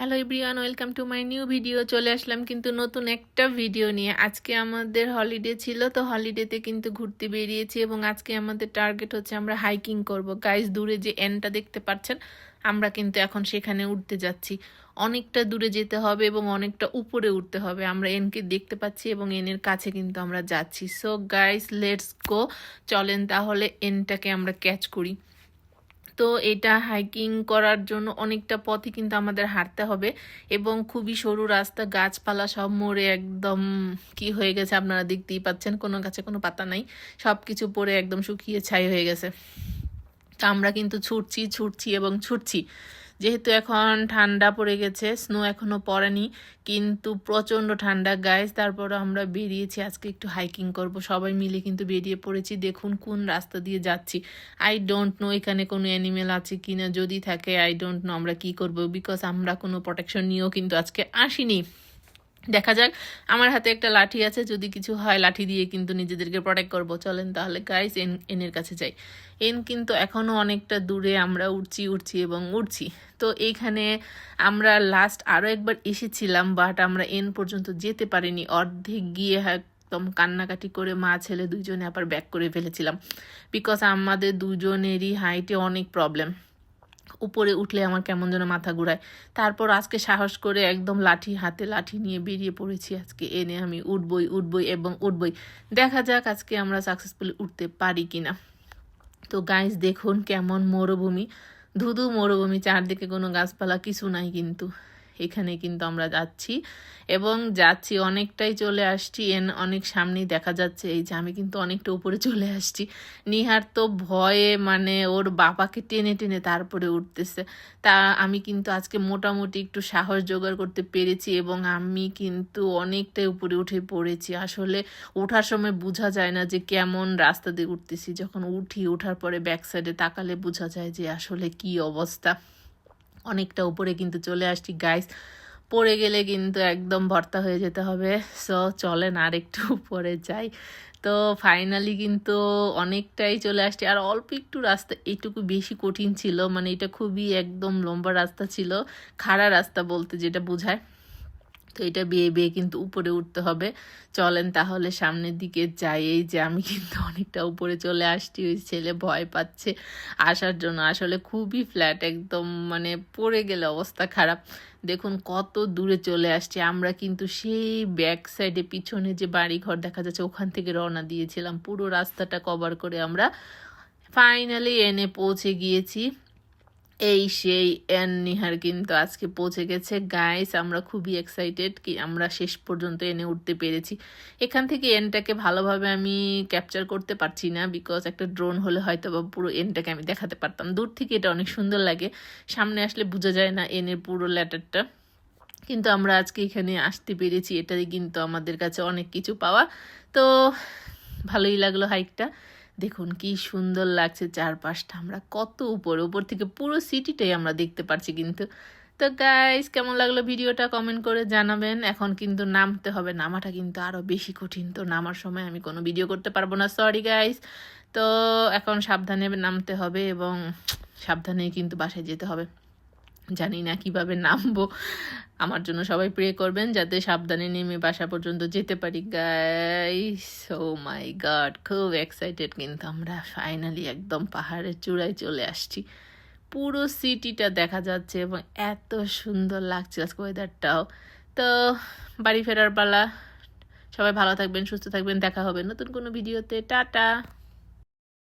Hello everyone welcome to my new video চলে আসলাম কিন্তু নতুন একটা ভিডিও নিয়ে। আজকে আমাদের হলিডে ছিল, তো হলিডেতে কিন্তু ঘুরতে বেরিয়েছি এবং আজকে আমাদের টার্গেট হচ্ছে আমরা হাইকিং করব। গাইজ দূরে যে এনটা দেখতে পাচ্ছেন, আমরা কিন্তু এখন সেখানে উঠতে যাচ্ছি। অনেকটা দূরে যেতে হবে এবং অনেকটা উপরে উঠতে হবে। আমরা এনকে দেখতে পাচ্ছি এবং এনের কাছে কিন্তু আমরা যাচ্ছি। সো গাইজ লেটস গো চলেন তাহলে এনটাকে আমরা ক্যাচ করি। তো এটা হাইকিং করার জন্য অনেকটা পথে কিন্তু আমাদের হাঁটতে হবে এবং খুবই সরু রাস্তা, গাছপালা সব মরে একদম কি হয়ে গেছে আপনারা দেখতেই পাচ্ছেন, কোনো গাছে কোনো পাতা নাই সব কিছু পরে একদম শুকিয়ে ছাই হয়ে গেছে। তা আমরা কিন্তু ছুটছি ছুটছি এবং ছুটছি। যেহেতু এখন ঠান্ডা পড়ে গেছে স্নো এখনও পড়েনি, কিন্তু প্রচণ্ড ঠান্ডা। গাইজ তারপর আমরা বেরিয়েছি, আজকে একটু হাইকিং করব। সবাই মিলে কিন্তু বেরিয়ে পড়েছি। দেখুন কোন রাস্তা দিয়ে যাচ্ছি। আই ডোন্ট নো এখানে কোনো অ্যানিমেল আছে কি না যদি থাকে আই ডোন্ট নো আমরা কি করব বিকজ আমরা কোনো প্রোটেকশন নিয়েও কিন্তু আজকে আসিনি। দেখা যাক। আমার হাতে একটা লাঠি আছে, যদি কিছু হয় লাঠি দিয়ে কিন্তু নিজেদেরকে প্রোটেক্ট করব। চলেন তাহলে গাইস এন, এনের কাছে যাই। এন কিন্তু এখনও অনেকটা দূরে আমরা উঠছি উঠছি এবং উঠছি তো এইখানে আমরা লাস্ট আরও একবার এসেছিলাম বাট আমরা এন পর্যন্ত যেতে পারিনি। অর্ধেক গিয়ে একদম কান্নাকাটি করে মা, ছেলে দুজনে আবার ব্যাক করে ফেলেছিলাম। বিকজ আমাদের দুজনেরই হাইটে অনেক প্রবলেম উপরে উঠলে আমার কেমন যেন মাথা ঘুরায়। তারপর আজকে সাহস করে একদম লাঠি হাতে লাঠি নিয়ে বেরিয়ে পড়েছি। আজকে এনে আমি উঠবই উঠবই এবং উঠবই। দেখা যাক আজকে আমরা সাকসেসফুলি উঠতে পারি কিনা। তো গাইজ দেখুন কেমন মরুভূমি। ধুধু মরুভূমি, চারদিকে কোনো গাছপালা, কিছু নাই কিন্তু। এখানে কিন্তু আমরা যাচ্ছি। এবং যাচ্ছি, অনেকটাই চলে আসছি। এন, অনেক সামনেই দেখা যাচ্ছে এই যে আমি কিন্তু অনেকটা উপরে চলে আসছি। নিহার তো ভয়ে মানে ওর বাবাকে টেনে টেনে তারপরে উঠতেছে। তা আমি কিন্তু আজকে মোটামুটি একটু সাহস জোগাড় করতে পেরেছি এবং আমি কিন্তু অনেকটাই উপরে উঠে পড়েছি। আসলে ওঠার সময় বোঝা যায় না যে কেমন রাস্তা দিয়ে উঠতেছি। যখন উঠি, ওঠার পরে ব্যাক সাইডে তাকালে বোঝা যায় যে আসলে কি অবস্থা। অনেকটা উপরে কিন্তু চলে আসছি গাইস পড়ে গেলে কিন্তু একদম ভর্তা হয়ে যেতে হবে। সো চলেন আর একটু উপরে যাই। তো ফাইনালি কিন্তু অনেকটাই চলে আসছি। আর অল্প একটু রাস্তা, এইটুকু বেশি কঠিন ছিল। মানে এটা খুবই একদম লম্বা রাস্তা ছিল। খাড়া রাস্তা বলতে যেটা বোঝায়। তো এটা বিয়ে বিয়ে কিন্তু উপরে উঠতে হবে। চলেন তাহলে সামনের দিকে যাই। এই যে আমি কিন্তু অনেকটা উপরে চলে আসছি, ওই ছেলে ভয় পাচ্ছে আসার জন্য। আসলে খুবই ফ্ল্যাট একদম মানে পড়ে গেলে অবস্থা খারাপ। দেখুন কত দূরে চলে আসছে। আমরা কিন্তু সেই ব্যাক সাইডে পিছনে যে বাড়ি ঘর দেখা যাচ্ছে, ওখান থেকে রওনা দিয়েছিলাম। পুরো রাস্তাটা কভার করে আমরা ফাইনালি এনে পৌঁছে গিয়েছি। এই সেই এন নিহার কিন্তু আজকে পৌঁছে গেছে। গাইস আমরা খুবই এক্সাইটেড কি আমরা শেষ পর্যন্ত এনে উঠতে পেরেছি। এখান থেকে এনটাকে ভালোভাবে আমি ক্যাপচার করতে পারছি না বিকজ একটা ড্রোন হলে হয়তো বা পুরো এনটাকে আমি দেখাতে পারতাম। দূর থেকে এটা অনেক সুন্দর লাগে। সামনে আসলে বোঝা যায় না এনের পুরো ল্যাটারটা কিন্তু আমরা আজকে এখানে আসতে পেরেছি। এটাই কিন্তু আমাদের কাছে অনেক কিছু পাওয়া। তো ভালোই লাগল হাইকটা দেখুন কি সুন্দর লাগছে চারপাশটা। আমরা কত উপরে, উপর থেকে পুরো সিটিটাই আমরা দেখতে পারছি কিন্তু। তো গাইস কেমন লাগল ভিডিওটা কমেন্ট করে জানাবেন। এখন কিন্তু নামতে হবে, নামাটা কিন্তু আরও বেশি কঠিন। তো নামার সময় আমি কোনো ভিডিও করতে পারব না সরি গাইস তো এখন সাবধানে নামতে হবে এবং সাবধানে কিন্তু বাসায় যেতে হবে। জানি না কীভাবে নামবো। আমার জন্য সবাই প্রে করবেন যাতে সাবধানে নেমে বাসা পর্যন্ত যেতে পারি গাই সো মাই গড খুব এক্সাইটেড কিন্তু আমরা ফাইনালি একদম পাহাড়ের চূড়ায় চলে আসছি। পুরো সিটিটা দেখা যাচ্ছে এবং এত সুন্দর লাগছে আজকে ওয়েদারটাও তো বাড়ি ফেরার পালা। সবাই ভালো থাকবেন, সুস্থ থাকবেন, দেখা হবে নতুন কোনো ভিডিওতে টাটা!